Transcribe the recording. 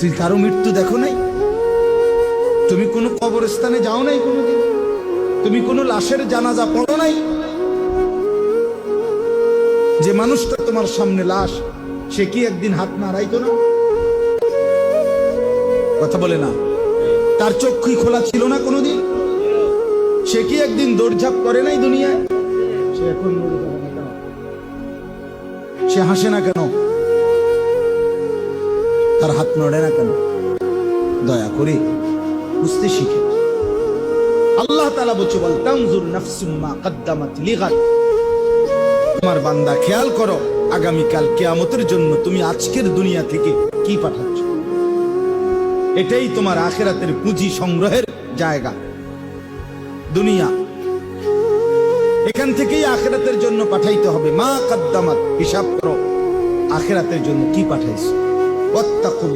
তুই কারও মৃত্যু দেখো নাই? তুমি কোনো কবরস্থানে যাও নাই কোনোদিন? তুমি কোনো লাশের জানাজা পড়ো নাই? যে মানুষটা তোমার সামনে লাশ, সে কি একদিন হাত নাড়াইতো না? কথা বলে না। তার চক্ষুই খোলা ছিল না কোনোদিন? সে কি একদিন দৌড়ঝাঁপ করে নাই দুনিয়ায়? সে এখন? সে হাসে না কেন? তার হাত নড়ে না কেন? দয়া করে বুঝতে শিখে আল্লাহ তালা বলছে বল তানজুর নাফসুম্মা কদ্দামাত লিগাদ। তোমার বান্দা, খেয়াল করো, আগামীকাল কেয়ামতের জন্য তুমি আজকের দুনিয়া থেকে কি পাঠাচ্ছ? এটাই তোমার আখেরাতের পুঁজি সংগ্রহের জায়গা। দুনিয়া, এখান থেকেই আখেরাতের জন্য পাঠাইতে হবে। মা কদ্দামাত, হিসাব করো, আখেরাতের জন্য কি পাঠাইছো? ওয়াত্তাকুল